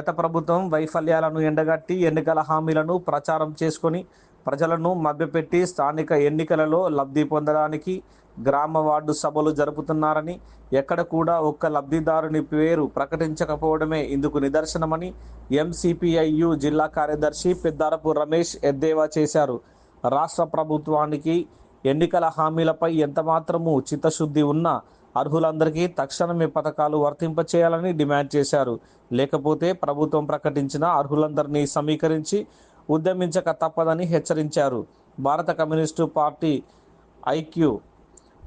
గత ప్రభుత్వం వైఫల్యాలను ఎండగట్టి ఎన్నికల హామీలను ప్రచారం చేసుకొని ప్రజలను మభ్యపెట్టి స్థానిక ఎన్నికలలో లబ్ధి పొందడానికి గ్రామ వార్డు సభలు జరుపుతున్నారని ఎక్కడ కూడా ఒక్క లబ్ధిదారుని పేరు ప్రకటించకపోవడమే ఇందుకు నిదర్శనమని ఎంసిపిఐయు జిల్లా కార్యదర్శి పెద్దారపు రమేష్ ఎద్దేవా చేశారు. రాష్ట్ర ప్రభుత్వానికి ఎన్నికల హామీలపై ఎంతమాత్రము చిత్తశుద్ధి ఉన్నా అర్హులందరికీ తక్షణమే పథకాలు వర్తింపచేయాలని డిమాండ్ చేశారు. లేకపోతే ప్రభుత్వం ప్రకటించిన అర్హులందరినీ సమీకరించి ఉద్యమించక తప్పదని హెచ్చరించారు. భారత కమ్యూనిస్టు పార్టీ ఐక్యూ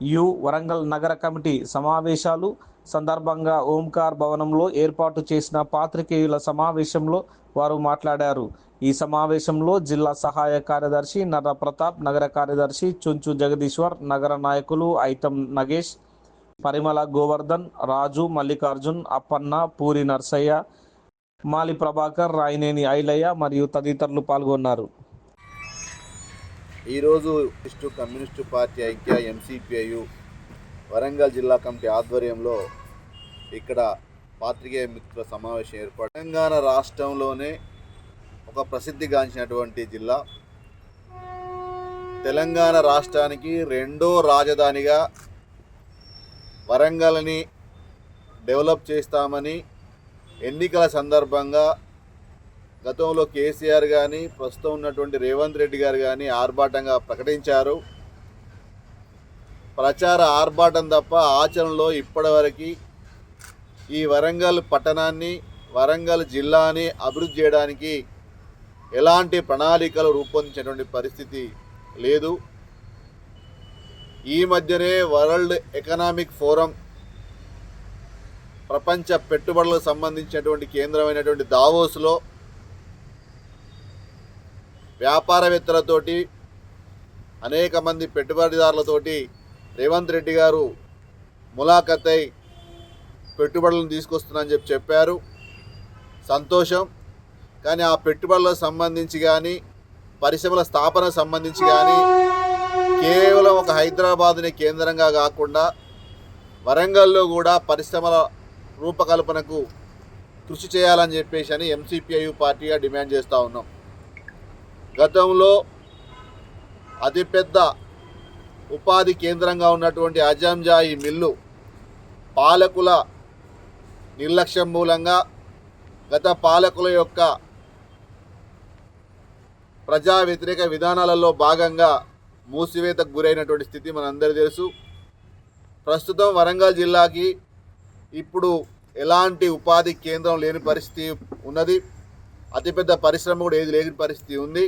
యు వరంగల్ నగర కమిటీ సమావేశాలు సందర్భంగా ఓంకార్ భవనంలో ఏర్పాటు చేసిన పాత్రికేయుల సమావేశంలో వారు మాట్లాడారు. ఈ సమావేశంలో జిల్లా సహాయ కార్యదర్శి నర్ర ప్రతాప్ నగర కార్యదర్శి చుంచు జగదీశ్వర్ నగర నాయకులు ఐతం నగేష్ పరిమళ గోవర్ధన్ రాజు మల్లికార్జున్ అప్పన్న పూరి నర్సయ్య మాలి ప్రభాకర్ రాయినేని ఐలయ్య మరియు తదితరులు పాల్గొన్నారు. ఈరోజు కమ్యూనిస్టు కమ్యూనిస్టు పార్టీ ఐక్య ఎంసీపీఐయు వరంగల్ జిల్లా కమిటీ ఆధ్వర్యంలో ఇక్కడ పాత్రికేయ మిత్రుల సమావేశం ఏర్పాటు తెలంగాణ రాష్ట్రంలోనే ఒక ప్రసిద్ధిగాంచినటువంటి జిల్లా. తెలంగాణ రాష్ట్రానికి రెండో రాజధానిగా వరంగల్ని డెవలప్ చేస్తామని ఎన్నికల సందర్భంగా గతంలో కేసీఆర్ కానీ ప్రస్తుతం ఉన్నటువంటి రేవంత్ రెడ్డి గారు కానీ ఆర్భాటంగా ప్రకటించారు. ప్రచార ఆర్భాటం తప్ప ఆచరణలో ఇప్పటివరకు ఈ వరంగల్ పట్టణాన్ని వరంగల్ జిల్లాని అభివృద్ధి చేయడానికి ఎలాంటి ప్రణాళికలు రూపొందించినటువంటి పరిస్థితి లేదు. ఈ మధ్యనే వరల్డ్ ఎకనామిక్ ఫోరం ప్రపంచ పెట్టుబడులకు సంబంధించినటువంటి కేంద్రమైనటువంటి దావోస్లో వ్యాపారవేత్తలతోటి అనేక మంది పెట్టుబడిదారులతోటి రేవంత్ రెడ్డి గారు ములాఖత్ అయి పెట్టుబడులను తీసుకొస్తున్నారని చెప్పి చెప్పారు. సంతోషం. కానీ ఆ పెట్టుబడులకు సంబంధించి కానీ పరిశ్రమల స్థాపన సంబంధించి కానీ కేవలం ఒక హైదరాబాద్ని కేంద్రంగా కాకుండా వరంగల్లో కూడా పరిశ్రమల రూపకల్పనకు కృషి చేయాలని చెప్పేసి అని ఎంసీపీఐ పార్టీగా డిమాండ్ చేస్తూ ఉన్నాం. గతంలో అతిపెద్ద ఉపాధి కేంద్రంగా ఉన్నటువంటి అజంజాయి మిల్లు పాలకుల నిర్లక్ష్యం మూలంగా గత పాలకుల యొక్క ప్రజా వ్యతిరేక విధానాలలో భాగంగా మూసివేతకు గురైనటువంటి స్థితి మనందరికీ తెలుసు. ప్రస్తుతం వరంగల్ జిల్లాకి ఇప్పుడు ఎలాంటి ఉపాధి కేంద్రం లేని పరిస్థితి ఉన్నది. అతిపెద్ద పరిశ్రమ కూడా ఏది లేని పరిస్థితి ఉంది.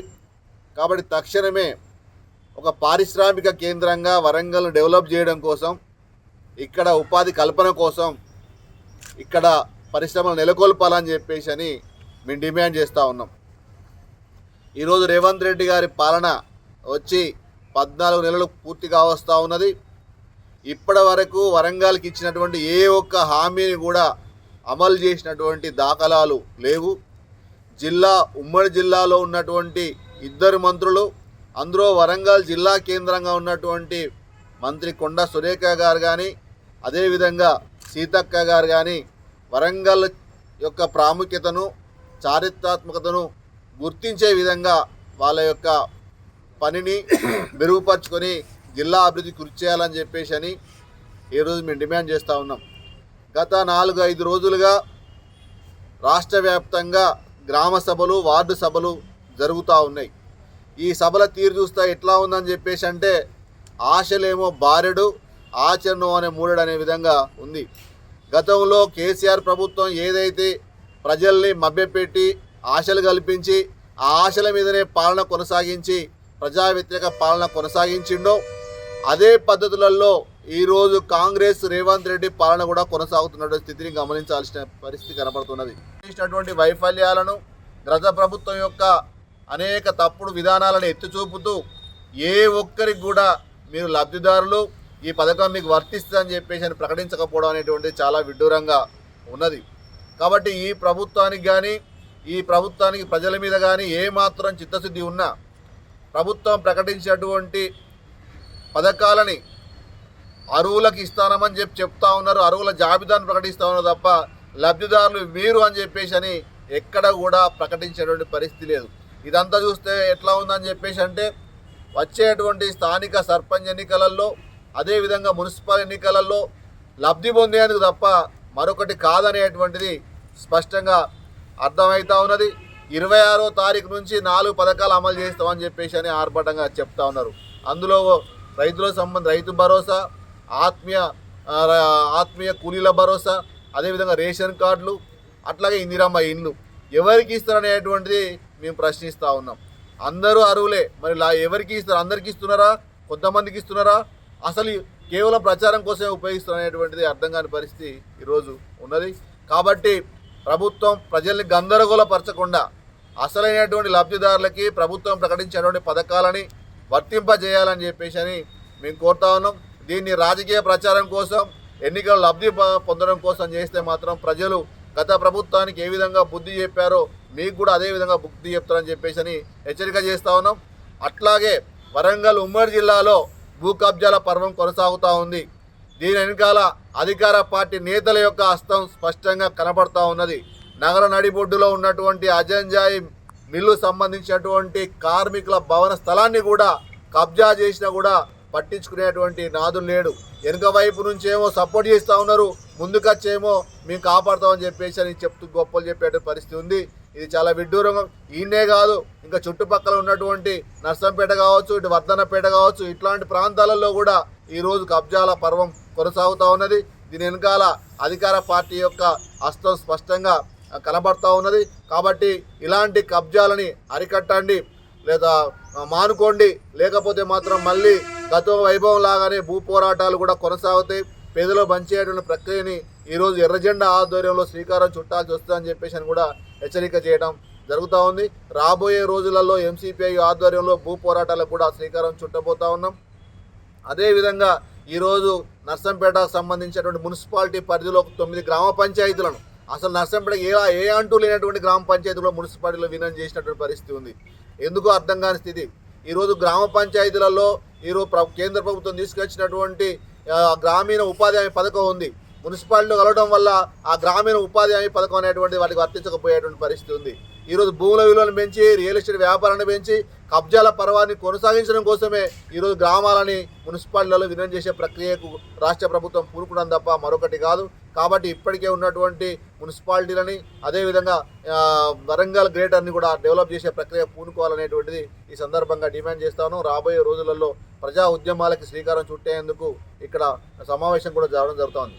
కాబట్టి తక్షణమే ఒక పారిశ్రామిక కేంద్రంగా వరంగల్ను డెవలప్ చేయడం కోసం ఇక్కడ ఉపాధి కల్పన కోసం ఇక్కడ పరిశ్రమలు నెలకొల్పాలని చెప్పేసి అని మేము డిమాండ్ చేస్తూ ఉన్నాం. ఈరోజు రేవంత్ రెడ్డి గారి పాలన వచ్చి పద్నాలుగు నెలలు పూర్తిగా వస్తూ ఉన్నది. ఇప్పటి వరకు వరంగల్కి ఇచ్చినటువంటి ఏ ఒక్క హామీని కూడా అమలు చేసినటువంటి దాఖలాలు లేవు. జిల్లా ఉమ్మడి జిల్లాలో ఉన్నటువంటి ఇద్దరు మంత్రులు అందులో వరంగల్ జిల్లా కేంద్రంగా ఉన్నటువంటి మంత్రి కొండ సురేఖ గారు కానీ అదేవిధంగా సీతక్క గారు కానీ వరంగల్ యొక్క ప్రాముఖ్యతను చారిత్రాత్మకతను గుర్తించే విధంగా వాళ్ళ యొక్క పనిని మెరుగుపరుచుకొని జిల్లా అభివృద్ధి కృషి చేయాలని చెప్పేసి అని ఈరోజు మేము డిమాండ్ చేస్తూ ఉన్నాం. గత నాలుగు ఐదు రోజులుగా రాష్ట్ర వ్యాప్తంగా గ్రామ సభలు వార్డు సభలు జరుగుతూ ఉన్నాయి. ఈ సభల తీరు చూస్తే ఎట్లా ఉందని చెప్పేసి అంటే ఆశలేమో బారెడు ఆచరణం అనే మూడడు అనే విధంగా ఉంది. గతంలో కేసీఆర్ ప్రభుత్వం ఏదైతే ప్రజల్ని మభ్యపెట్టి ఆశలు కల్పించి ఆ ఆశల మీదనే పాలన కొనసాగించి ప్రజా వ్యతిరేక పాలన కొనసాగించిండో అదే పద్ధతులలో ఈరోజు కాంగ్రెస్ రేవంత్ రెడ్డి పాలన కూడా కొనసాగుతున్న స్థితిని గమనించాల్సిన పరిస్థితి కనబడుతున్నది. చేసినటువంటి వైఫల్యాలను గత ప్రభుత్వం యొక్క అనేక తప్పుడు విధానాలను ఎత్తి చూపుతూ ఏ ఒక్కరికి కూడా మీరు లబ్ధిదారులు ఈ పథకం మీకు వర్తిస్తుందని చెప్పేసి అని ప్రకటించకపోవడం అనేటువంటిది చాలా విడ్డూరంగా ఉన్నది. కాబట్టి ఈ ప్రభుత్వానికి కానీ ఈ ప్రభుత్వానికి ప్రజల మీద కానీ ఏమాత్రం చిత్తశుద్ధి ఉన్నా ప్రభుత్వం ప్రకటించినటువంటి పథకాలని అరువులకు ఇస్తానమని చెప్పి చెప్తా ఉన్నారు. అరువుల జాబితాను ప్రకటిస్తా ఉన్నారు తప్ప లబ్ధిదారులు వీరు అని చెప్పేసి అని ఎక్కడ కూడా ప్రకటించేటువంటి పరిస్థితి లేదు. ఇదంతా చూస్తే ఎట్లా ఉందని చెప్పేసి అంటే వచ్చేటువంటి స్థానిక సర్పంచ్ ఎన్నికలలో అదేవిధంగా మున్సిపల్ ఎన్నికలలో లబ్ధి పొందేందుకు తప్ప మరొకటి కాదనేటువంటిది స్పష్టంగా అర్థమవుతా ఉన్నది. ఇరవై ఆరో తారీఖు నుంచి నాలుగు పథకాలు అమలు చేస్తామని చెప్పేసి అని ఆర్భటంగా చెప్తా ఉన్నారు. అందులో రైతులకు సంబంధ రైతు భరోసా ఆత్మీయ ఆత్మీయ కూలీల భరోసా అదేవిధంగా రేషన్ కార్డులు అట్లాగే ఇందిరమ్మ ఇండ్లు. ఎవరికి ఇస్తారనేటువంటిది మేము ప్రశ్నిస్తూ ఉన్నాం. అందరూ అరువులే. మరి లా ఎవరికి ఇస్తారు? అందరికి ఇస్తున్నారా? కొంతమందికి ఇస్తున్నారా? అసలు కేవలం ప్రచారం కోసమే ఉపయోగిస్తారు అనేటువంటిది అర్థం కాని పరిస్థితి ఈరోజు ఉన్నది. కాబట్టి ప్రభుత్వం ప్రజల్ని గందరగోళపరచకుండా అసలైనటువంటి లబ్ధిదారులకి ప్రభుత్వం ప్రకటించినటువంటి పథకాలని వర్తింపజేయాలని చెప్పేసి అని మేము కోరుతా ఉన్నాం. దీన్ని రాజకీయ ప్రచారం కోసం ఎన్నికల లబ్ధి పొందడం కోసం చేస్తే మాత్రం ప్రజలు గత ప్రభుత్వానికి ఏ విధంగా బుద్ధి చెప్పారో మీకు కూడా అదే విధంగా బుద్ధి చెప్తారని చెప్పేసి అని హెచ్చరిక చేస్తా ఉన్నాం. అట్లాగే వరంగల్ ఉమ్మడి జిల్లాలో భూ కబ్జాల పర్వం కొనసాగుతూ ఉంది. దీని వెనకాల అధికార పార్టీ నేతల యొక్క హస్తం స్పష్టంగా కనబడతా ఉన్నది. నగర నడిబొడ్డులో ఉన్నటువంటి అజంజాయి మిల్లు సంబంధించినటువంటి కార్మికుల భవన స్థలాన్ని కూడా కబ్జా చేసినా కూడా పట్టించుకునేటువంటి నాదులు లేడు. వెనుక వైపు నుంచేమో సపోర్ట్ చేస్తూ ఉన్నారు. ముందుకొచ్చేమో మేము కాపాడుతామని చెప్పేసి అని చెప్తూ గొప్పలు చెప్పేట పరిస్థితి ఉంది. ఇది చాలా విడ్డూరం ఈయనే కాదు ఇంకా చుట్టుపక్కల ఉన్నటువంటి నర్సంపేట కావచ్చు ఇటు వర్ధనపేట కావచ్చు ఇట్లాంటి ప్రాంతాలలో కూడా ఈరోజు కబ్జాల పర్వం కొనసాగుతూ ఉన్నది. దీని వెనకాల అధికార పార్టీ యొక్క హస్తం స్పష్టంగా కనబడతా ఉన్నది. కాబట్టి ఇలాంటి కబ్జాలని అరికట్టండి లేదా మానుకోండి. లేకపోతే మాత్రం మళ్ళీ గత వైభవం లాగానే భూ పోరాటాలు కూడా కొనసాగుతాయి. పేదలో పనిచేయటువంటి ప్రక్రియని ఈరోజు ఎర్రజెండా ఆధ్వర్యంలో శ్రీకారం చుట్టాల్సి వస్తుందని చెప్పేసి అని కూడా హెచ్చరిక చేయడం జరుగుతూ ఉంది. రాబోయే రోజులలో ఎంసీపీఐ ఆధ్వర్యంలో భూ పోరాటాలకు కూడా శ్రీకారం చుట్టబోతా ఉన్నాం. అదేవిధంగా ఈరోజు నర్సంపేటకు సంబంధించినటువంటి మున్సిపాలిటీ పరిధిలో తొమ్మిది గ్రామ పంచాయతీలను అసలు నర్సంపేట ఏ ఏ అంటూ లేనటువంటి గ్రామ పంచాయతీలో మున్సిపాలిటీలో వినం చేసినటువంటి పరిస్థితి ఉంది. ఎందుకు అర్థం కాని స్థితి. ఈరోజు గ్రామ పంచాయతీలలో ఈరోజు కేంద్ర ప్రభుత్వం తీసుకొచ్చినటువంటి గ్రామీణ ఉపాధి హామీ పథకం ఉంది. మున్సిపాలిటీలో కలవడం వల్ల ఆ గ్రామీణ ఉపాధి హామీ పథకం అనేటువంటి వాటికి వర్తించకపోయేటువంటి పరిస్థితి ఉంది. ఈరోజు భూముల విలువలను పెంచి రియల్ ఎస్టేట్ వ్యాపారాన్ని పెంచి కబ్జాల పర్వాన్ని కొనసాగించడం కోసమే ఈరోజు గ్రామాలని మున్సిపాలిటీలలో విలీనం చేసే ప్రక్రియకు రాష్ట్ర ప్రభుత్వం పూనుకోవడం తప్ప మరొకటి కాదు. కాబట్టి ఇప్పటికే ఉన్నటువంటి మున్సిపాలిటీలని అదేవిధంగా వరంగల్ గ్రేటర్ని కూడా డెవలప్ చేసే ప్రక్రియ పూనుకోవాలనేటువంటిది ఈ సందర్భంగా డిమాండ్ చేస్తాను. రాబోయే రోజులలో ప్రజా ఉద్యమాలకి శ్రీకారం చుట్టేందుకు ఇక్కడ సమావేశం కూడా జరగడం జరుగుతోంది.